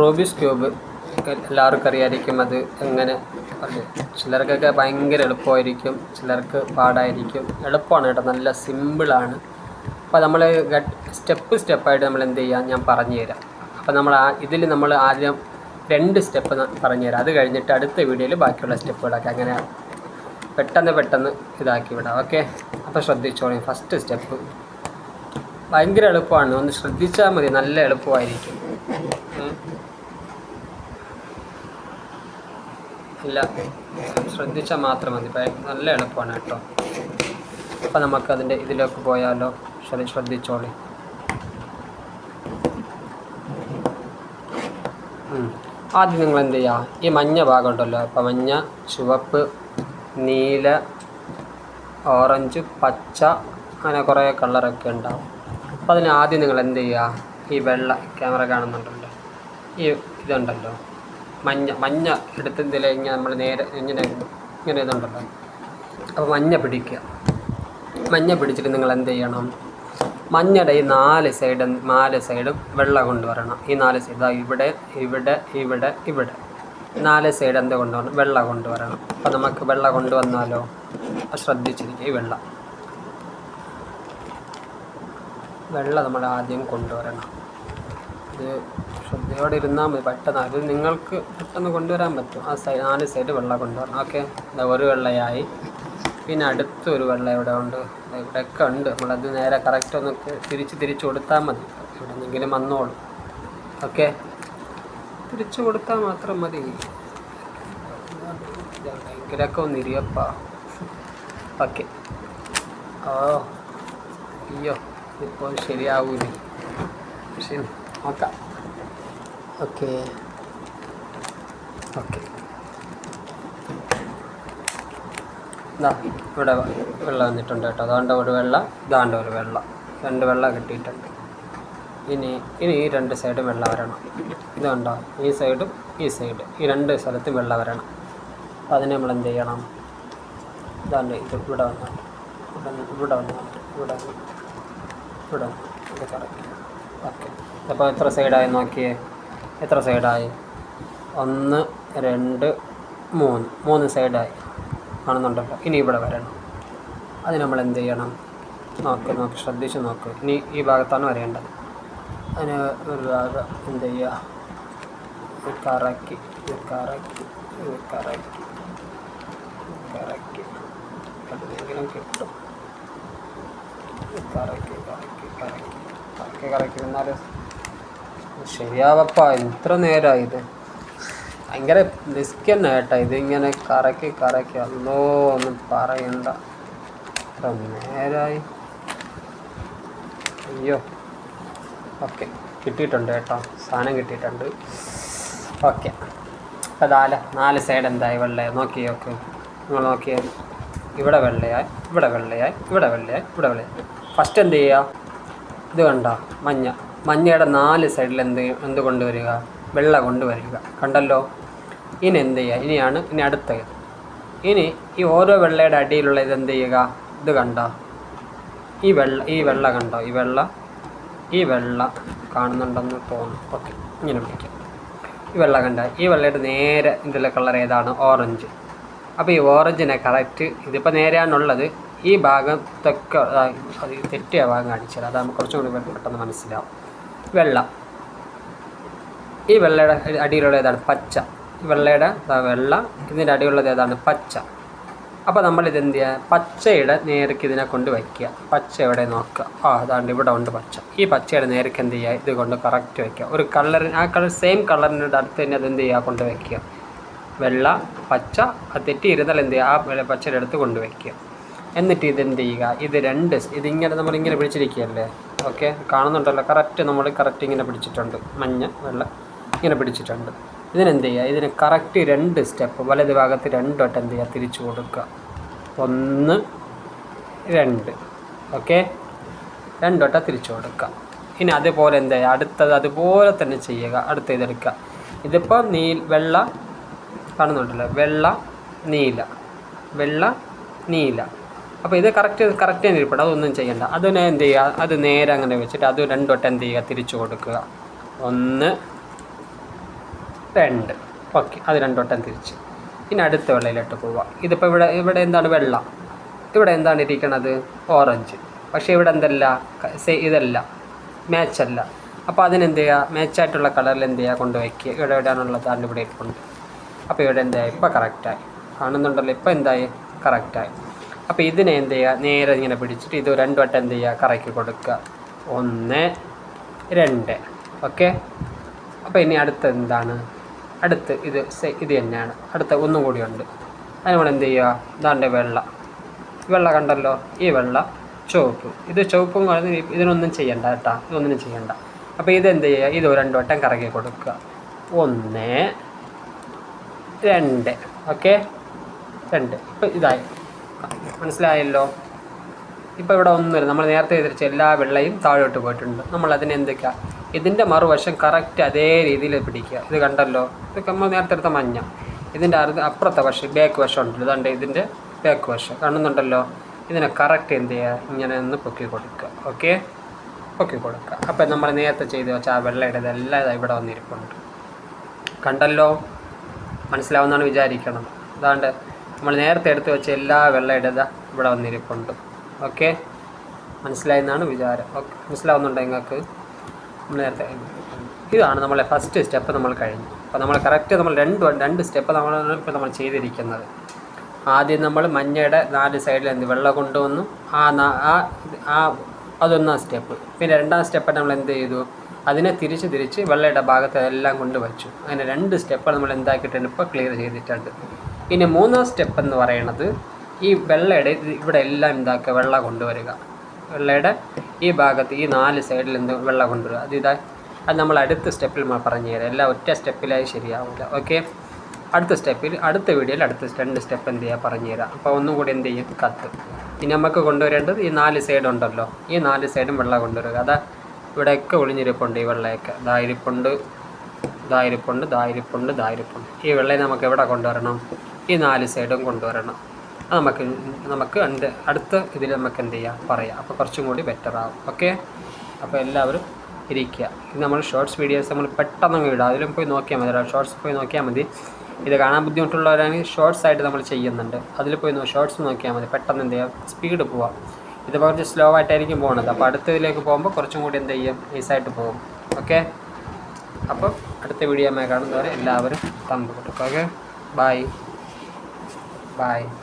Rubik's cube എല്ലാവർക്കും അറിയായിരിക്കും അത് എങ്ങനെ ചിലർക്കൊക്കെ ഭയങ്കര എളുപ്പമായിരിക്കും ചിലർക്ക് പാടായിരിക്കും. എളുപ്പമാണ് കേട്ടോ നല്ല സിമ്പിളാണ് അപ്പോൾ നമ്മൾ സ്റ്റെപ്പ് സ്റ്റെപ്പായിട്ട് നമ്മൾ എന്ത് ചെയ്യാം? ഞാൻ പറഞ്ഞു തരാം. അപ്പോൾ നമ്മൾ ആ ഇതിൽ നമ്മൾ ആദ്യം രണ്ട് സ്റ്റെപ്പ് പറഞ്ഞു തരാം. അത് കഴിഞ്ഞിട്ട് അടുത്ത വീഡിയോയിൽ ബാക്കിയുള്ള സ്റ്റെപ്പുകളൊക്കെ അങ്ങനെ പെട്ടെന്ന് പെട്ടെന്ന് ഇതാക്കി വിടാം. ഓക്കെ? അപ്പോൾ ശ്രദ്ധിച്ചോളൂ. ഫസ്റ്റ് സ്റ്റെപ്പ് ഭയങ്കര എളുപ്പമാണ്. ഒന്ന് ശ്രദ്ധിച്ചാൽ മതി. നല്ല എളുപ്പമായിരിക്കും. ഇല്ല. ശ്രദ്ധിച്ചാൽ മാത്രം മതി. നല്ല എളുപ്പമാണ് കേട്ടോ. അപ്പം നമുക്കതിന്റെ ഇതിലേക്ക് പോയാലോ? ശരി ശ്രദ്ധിച്ചോളി. ആദ്യം നിങ്ങൾ എന്ത് ചെയ്യുക ഈ മഞ്ഞ ഭാഗം ഉണ്ടല്ലോ. അപ്പം മഞ്ഞ ചുവപ്പ് നീല ഓറഞ്ച് പച്ച അങ്ങനെ കുറേ കളറൊക്കെ ഉണ്ടാവും. അപ്പോൾ അതിന് ആദ്യം നിങ്ങൾ എന്ത് ചെയ്യുക ഈ വെള്ള ക്യാമറ കാണുന്നുണ്ടല്ലോ. ഈ ഇതുണ്ടല്ലോ. മഞ്ഞ മഞ്ഞ എടുത്തതിൽ ഇങ്ങനെ നമ്മൾ നേരെ ഇങ്ങനെ ഇങ്ങനെ ഇതുണ്ടല്ലോ. അപ്പോൾ മഞ്ഞ പിടിക്കുക. മഞ്ഞ പിടിച്ചിട്ട് നിങ്ങൾ എന്ത് ചെയ്യണം? മഞ്ഞയുടെ ഈ നാല് സൈഡ് നാല് സൈഡും വെള്ളം കൊണ്ടുവരണം. ഈ നാല് സൈഡ് ഇവിടെ ഇവിടെ ഇവിടെ ഇവിടെ. നാല് സൈഡ് എന്ത് കൊണ്ടുവരണം? വെള്ളം കൊണ്ടുവരണം. അപ്പോൾ നമുക്ക് വെള്ളം കൊണ്ടുവന്നാലോ? ശ്രദ്ധിച്ചിരിക്കുക ഈ വെള്ളം. വെള്ളം നമ്മൾ ആദ്യം കൊണ്ടുവരണം. ഇത് ശ്രദ്ധയോടെ ഇരുന്നാൽ മതി. പെട്ടെന്ന്. അത് നിങ്ങൾക്ക് പെട്ടെന്ന് കൊണ്ടുവരാൻ പറ്റും. ആ സൈഡ് നാല് സൈഡ് വെള്ളം കൊണ്ടുവരണം. ഓക്കെ? ഒരു വെള്ളയായി. പിന്നെ അടുത്തൊരു വെള്ളം ഇവിടെ ഉണ്ട്. ഇവിടെയൊക്കെ ഉണ്ട്. നമ്മളത് നേരെ കറക്റ്റ് ഒന്ന് തിരിച്ച് തിരിച്ച് കൊടുത്താൽ മതി. ഇവിടെ നിന്നെങ്കിലും വന്നോളും. ഓക്കെ? തിരിച്ചു കൊടുത്താൽ മാത്രം മതി. ഭയങ്കരമൊക്കെ ഇരിയപ്പ. ഓക്കെ. ഓ. അയ്യോ. ഇപ്പോൾ ശരിയാവൂലേ. പക്ഷേ നോക്കാം ഓക്കെ ഓക്കെ ഇവിടെ വെള്ളം വന്നിട്ടുണ്ട് കേട്ടോ. അതാണ്ട് ഒരു വെള്ളം ഇതാണ്ട് ഒരു വെള്ളം. രണ്ട് വെള്ളം കിട്ടിയിട്ടുണ്ട്. ഇനി ഇനി ഈ രണ്ട് സൈഡും വെള്ളം വരണം. ഇതുണ്ടോ? ഈ സൈഡും ഈ സൈഡ്. ഈ രണ്ട് സ്ഥലത്തും വെള്ളം വരണം. അപ്പോൾ അതിന് നമ്മൾ എന്ത് ചെയ്യണം? ഇതാണ്ട് ഇത് ഇവിടെ വന്നിട്ട്. ഇവിടെ നിന്ന് ഇവിടെ ഇവിടെ വന്ന് ഇവിടെ വന്ന് ഇത് കറക്റ്റ് ഓക്കെ. അപ്പോൾ എത്ര സൈഡായി നോക്കിയേ? എത്ര സൈഡായി? ഒന്ന് രണ്ട് മൂന്ന്. മൂന്ന് സൈഡായി കാണുന്നുണ്ടല്ലോ ഇനി ഇവിടെ വരണം. അത് നമ്മൾ എന്ത് ചെയ്യണം? നോക്ക് നോക്ക് ശ്രദ്ധിച്ച് നോക്ക്. ഇനി ഈ ഭാഗത്താണ് വരേണ്ടത്. അതിന് ഒരു ഭാഗം എന്ത് ചെയ്യുക? കറക്കി കറക്കി കറക്കി കറക്കി. എവിടെയെങ്കിലും കിട്ടും. കറക്കി കറക്കി കറക്കി. കറക്കി എന്നാലും ശരിയാവപ്പാ ഇത്ര നേരമായി ഇത്. ഭയങ്കര റിസ്ക് തന്നെ കേട്ടോ ഇതിങ്ങനെ കറക്കി കറക്കി അല്ലോ ഒന്നും പറയണ്ട. ഇത്ര നേരമായി അയ്യോ. ഓക്കെ കിട്ടിയിട്ടുണ്ട് കേട്ടോ സാധനം കിട്ടിയിട്ടുണ്ട്. ഓക്കെ. അപ്പോൾ നാല് നാല് സൈഡ് എന്തായി വെള്ളയായി നോക്കി ഓക്കെ. നിങ്ങൾ നോക്കിയാൽ ഇവിടെ വെള്ളയായി ഇവിടെ വെള്ളയായി ഇവിടെ വെള്ളയായി ഇവിടെ വെള്ളയായി. ഫസ്റ്റ് എന്ത് ചെയ്യുക ഇത് കണ്ടോ? മഞ്ഞ. മഞ്ഞയുടെ നാല് സൈഡിൽ എന്ത് എന്ത് കൊണ്ടുവരിക? വെള്ള കൊണ്ടുവരിക. കണ്ടല്ലോ? ഇനി എന്ത് ചെയ്യുക? ഇനിയാണ് ഇനി അടുത്ത ഇത്. ഇനി ഈ ഓരോ വെള്ളയുടെ അടിയിലുള്ള ഇത് എന്ത് ചെയ്യുക? ഇത് കണ്ടോ? ഈ വെള്ള ഈ വെള്ള കണ്ടോ? ഈ വെള്ള ഈ വെള്ള കാണുന്നുണ്ടെന്ന് തോന്നുന്നു. ഓക്കെ ഇങ്ങനെ വിളിക്കാം. ഈ വെള്ള കണ്ട? ഈ വെള്ളയുടെ നേരെ ഇതിലെ കളർ ഏതാണ്? ഓറഞ്ച് അപ്പോൾ ഈ ഓറഞ്ചിനെ കറക്റ്റ് ഇതിപ്പോൾ നേരെയാണുള്ളത്. ഈ ഭാഗത്തൊക്കെ തെറ്റിയ ഭാഗം കാണിച്ചാൽ അത് നമുക്ക് കുറച്ചും കൂടി പെട്ടെന്ന് മനസ്സിലാവും. വെള്ള. ഈ വെള്ളയുടെ അടിയിലുള്ള ഏതാണ്? പച്ച. വെള്ളയുടെ വെള്ള. ഇതിന്റെ അടിയിലുള്ളത് ഏതാണ്? പച്ച. അപ്പോൾ നമ്മൾ ഇതെന്ത് ചെയ്യുക പച്ചയുടെ നേരക്ക് ഇതിനെ കൊണ്ട് വയ്ക്കുക. പച്ച എവിടെ നോക്കുക? ആ അതാണ്ട് ഇവിടെ ഉണ്ട് പച്ച. ഈ പച്ചയുടെ നേരക്ക് എന്ത് ചെയ്യുക ഇത് കൊണ്ട് കറക്റ്റ് വയ്ക്കുക. ഒരു കളറിന് ആ കളർ സെയിം കളറിന്റെ അടുത്ത് തന്നെ അത് എന്ത് ചെയ്യുക? കൊണ്ട് വയ്ക്കുക. വെള്ള പച്ച അത് തെറ്റിയിരുന്നാൽ എന്ത് ചെയ്യുക? ആ പച്ചയുടെ അടുത്ത് കൊണ്ട് വയ്ക്കുക. എന്നിട്ട് ഇത് എന്ത് ചെയ്യുക? ഇത് രണ്ട് ഇതിങ്ങനെ നമ്മൾ ഇങ്ങനെ പിടിച്ചിരിക്കുകയല്ലേ? ഓക്കെ? കാണുന്നുണ്ടല്ലോ. കറക്റ്റ് നമ്മൾ കറക്റ്റ് ഇങ്ങനെ പിടിച്ചിട്ടുണ്ട്. മഞ്ഞ വെള്ള ഇങ്ങനെ പിടിച്ചിട്ടുണ്ട്. ഇതിനെന്ത് ചെയ്യുക? ഇതിന് കറക്റ്റ് രണ്ട് സ്റ്റെപ്പ് വലത് ഭാഗത്ത് രണ്ടോട്ട് എന്ത് ചെയ്യുക? തിരിച്ചു കൊടുക്കുക. ഒന്ന് രണ്ട്. ഓക്കെ? രണ്ട് വട്ടം തിരിച്ചു കൊടുക്കുക. ഇനി അതുപോലെ എന്ത് ചെയ്യുക? അടുത്തത് അതുപോലെ തന്നെ ചെയ്യുക. അടുത്ത ഇതെടുക്കുക. ഇതിപ്പോൾ നീ വെള്ള കാണുന്നുണ്ടല്ലോ. വെള്ള നീല. വെള്ള നീല. അപ്പോൾ ഇത് കറക്റ്റ് കറക്റ്റ് തന്നെ ഇരിപ്പുണ്ട്. അതൊന്നും ചെയ്യണ്ട. അതിനെ എന്ത് ചെയ്യുക? അത് നേരെ അങ്ങനെ വെച്ചിട്ട് അത് രണ്ട് വട്ടം എന്ത് ചെയ്യുക? തിരിച്ചു കൊടുക്കുക. ഒന്ന് രണ്ട്. ഓക്കെ അത് രണ്ടോട്ടം തിരിച്ച്. ഇനി അടുത്ത വെള്ളയിലോട്ട് പോവുക. ഇതിപ്പോൾ ഇവിടെ ഇവിടെ എന്താണ് വെള്ള? ഇവിടെ എന്താണ് ഇരിക്കണത്? ഓറഞ്ച് പക്ഷേ ഇവിടെ എന്തല്ല? സെ- ഇതല്ല. മാച്ചല്ല അപ്പോൾ അതിനെന്ത് ചെയ്യുക? മാച്ചായിട്ടുള്ള കളറിൽ എന്ത് ചെയ്യുക? കൊണ്ടുവയ്ക്കുക ഇവിടെ എവിടെയാണുള്ളത് അതിന്റെ ഇവിടെ ഇരിപ്പുണ്ട് അപ്പോൾ ഇവിടെ എന്തായി? ഇപ്പോൾ കറക്റ്റായി കാണുന്നുണ്ടല്ലോ. ഇപ്പോൾ എന്തായി? കറക്റ്റായി അപ്പോൾ ഇതിനെ എന്ത് ചെയ്യുക? നേരെ ഇങ്ങനെ പിടിച്ചിട്ട് ഇത് രണ്ട് വട്ടം എന്ത് ചെയ്യുക? കറക്കി കൊടുക്കുക. ഒന്ന് രണ്ട്. ഓക്കെ? അപ്പോൾ ഇനി അടുത്ത എന്താണ്? അടുത്ത് ഇത് ഇത് തന്നെയാണ്. അടുത്ത ഒന്നും കൂടിയുണ്ട് ഉണ്ട്. നമ്മൾ എന്ത് ചെയ്യുക? ഇതാണ്ട് വെള്ള. വെള്ള കണ്ടല്ലോ? ഈ വെള്ള ചുവപ്പ്. ഇത് ചുവപ്പും ഇതിനൊന്നും ചെയ്യണ്ട കേട്ടോ. ഇതൊന്നും ചെയ്യണ്ട. അപ്പോൾ ഇത് എന്ത് ചെയ്യുക? ഇത് രണ്ട് വട്ടം കറക്കി കൊടുക്കുക. ഒന്ന് രണ്ട്. ഓക്കെ? രണ്ട്. ഇപ്പം ഇതായി. മനസ്സിലായല്ലോ? ഇപ്പോൾ ഇവിടെ ഒന്നുമില്ല നമ്മൾ നേരത്തെ എതിരിച്ച എല്ലാ വെള്ളയും താഴോട്ട് പോയിട്ടുണ്ട്. നമ്മൾ അതിനെ എന്തൊക്കെയാ? ഇതിന്റെ മറുവശം കറക്റ്റ് അതേ രീതിയിൽ പിടിക്കുക. ഇത് കണ്ടല്ലോ? ഇതൊക്കെ നമ്മൾ നേരത്തെ എടുത്ത മഞ്ഞ. ഇതിന്റെ അറുത് അപ്പുറത്തെ വശം ബാക്ക് വശം ഉണ്ടല്ലോ. ഇതാണ്ട് ഇതിന്റെ ബാക്ക് വശം. കാണുന്നുണ്ടല്ലോ? ഇതിനെ കറക്റ്റ് എന്ത് ചെയ്യുക? ഇങ്ങനെ ഒന്ന് പൊക്കി കൊടുക്കുക. ഓക്കെ പൊക്കി കൊടുക്കുക. അപ്പോൾ നമ്മൾ നേരത്തെ ചെയ്ത് വെച്ച ആ വെള്ളയുടെ ഇതെല്ലാം ഇതാ ഇവിടെ വന്നിരിപ്പുണ്ട്. കണ്ടല്ലോ? മനസ്സിലാവുന്നതാണ് വിചാരിക്കണം അതാണ്ട് നമ്മൾ നേരത്തെ എടുത്ത് വെച്ച എല്ലാ വെള്ളം ഇടത ഇവിടെ വന്നിരിപ്പുണ്ട്. ഓക്കെ മനസ്സിലായെന്നാണ് വിചാരം. ഓക്കെ മനസ്സിലാവുന്നുണ്ടോ നിങ്ങൾക്ക്? നമ്മൾ നേരത്തെ ഇതാണ് നമ്മളെ ഫസ്റ്റ് സ്റ്റെപ്പ് നമ്മൾ കഴിഞ്ഞു. അപ്പോൾ നമ്മൾ കറക്റ്റ് നമ്മൾ രണ്ട് രണ്ട് സ്റ്റെപ്പ് നമ്മൾ ഇപ്പോൾ നമ്മൾ ചെയ്തിരിക്കുന്നത്. ആദ്യം നമ്മൾ മഞ്ഞയുടെ നാല് സൈഡിൽ എന്ത് വെള്ളം കൊണ്ടുവന്നു. ആ ആ ആ അതൊന്നാം സ്റ്റെപ്പ് പിന്നെ രണ്ടാം സ്റ്റെപ്പ് നമ്മൾ എന്ത് ചെയ്തു? അതിനെ തിരിച്ച് തിരിച്ച് വെള്ളയുടെ ഭാഗത്ത് എല്ലാം കൊണ്ടുവച്ചു അങ്ങനെ രണ്ട് സ്റ്റെപ്പ് നമ്മൾ എന്താക്കിയിട്ടുണ്ട്? ഇപ്പോൾ ക്ലിയർ ചെയ്തിട്ടുണ്ട്. ഇനി മൂന്നാം സ്റ്റെപ്പ് എന്ന് പറയുന്നത് ഈ വെള്ളയുടെ ഇവിടെ എല്ലാം എന്താക്കുക വെള്ളം കൊണ്ടുവരിക. വെള്ളയുടെ ഈ ഭാഗത്ത് ഈ നാല് സൈഡിൽ എന്ത് വെള്ളം കൊണ്ടുവരിക. അത് ഇതാ അത് നമ്മൾ അടുത്ത സ്റ്റെപ്പിൽ പറഞ്ഞു തരാം. എല്ലാം ഒറ്റ സ്റ്റെപ്പിലായി ശരിയാവില്ല ഓക്കെ അടുത്ത സ്റ്റെപ്പിൽ അടുത്ത വീഡിയോയിൽ അടുത്ത രണ്ട് സ്റ്റെപ്പ് എന്ത് ചെയ്യുക പറഞ്ഞു തരാം. അപ്പോൾ ഒന്നും കൂടി എന്ത് ചെയ്യും? കത്ത്. ഇനി നമുക്ക് കൊണ്ടുവരേണ്ടത് ഈ നാല് സൈഡ് ഉണ്ടല്ലോ. ഈ നാല് സൈഡും വെള്ളം കൊണ്ടുവരിക. അതാ ഇവിടെയൊക്കെ ഒളിഞ്ഞിരിപ്പുണ്ട് ഈ വെള്ളയൊക്കെ. ദായിരിപ്പുണ്ട് ദായിരിപ്പുണ്ട് ദായിരിപ്പുണ്ട് ദായിരിപ്പുണ്ട് ഈ വെള്ളയെ നമുക്ക് എവിടെ കൊണ്ടുവരണം? ഈ നാല് സൈഡും കൊണ്ടുവരണം. അത് നമുക്ക് നമുക്ക് എന്റെ അടുത്ത ഇതിൽ നമുക്ക് എന്ത് ചെയ്യാം? പറയാം. അപ്പോൾ കുറച്ചും കൂടി ബെറ്റർ ആവും. ഓക്കെ അപ്പോൾ എല്ലാവരും ഇരിക്കുക. നമ്മൾ ഷോർട്സ് വീഡിയോസ് നമ്മൾ പെട്ടെന്ന് അങ്ങ് ഇടാം അതിലും പോയി നോക്കിയാൽ മതി ഷോർട്സ് പോയി നോക്കിയാൽ മതി. ഇത് കാണാൻ ബുദ്ധിമുട്ടുള്ളവരാണെങ്കിൽ ഷോർട്സ് ആയിട്ട് നമ്മൾ ചെയ്യുന്നുണ്ട്. അതിൽ പോയി ഷോർട്സ് നോക്കിയാൽ മതി. പെട്ടെന്ന് എന്ത് ചെയ്യാം? സ്പീഡ് പോവാം. ഇത് കുറച്ച് സ്ലോ ആയിട്ടായിരിക്കും പോകുന്നത് അപ്പോൾ അടുത്തതിലേക്ക് പോകുമ്പോൾ കുറച്ചും കൂടി എന്ത് ചെയ്യും? ഈസായിട്ട് പോകും. ഓക്കെ അപ്പോൾ അടുത്ത വീഡിയോ കാണുന്നവരെ എല്ലാവരും തമ്പ് കൊടുക്കും ഓക്കെ ബായ് Bye.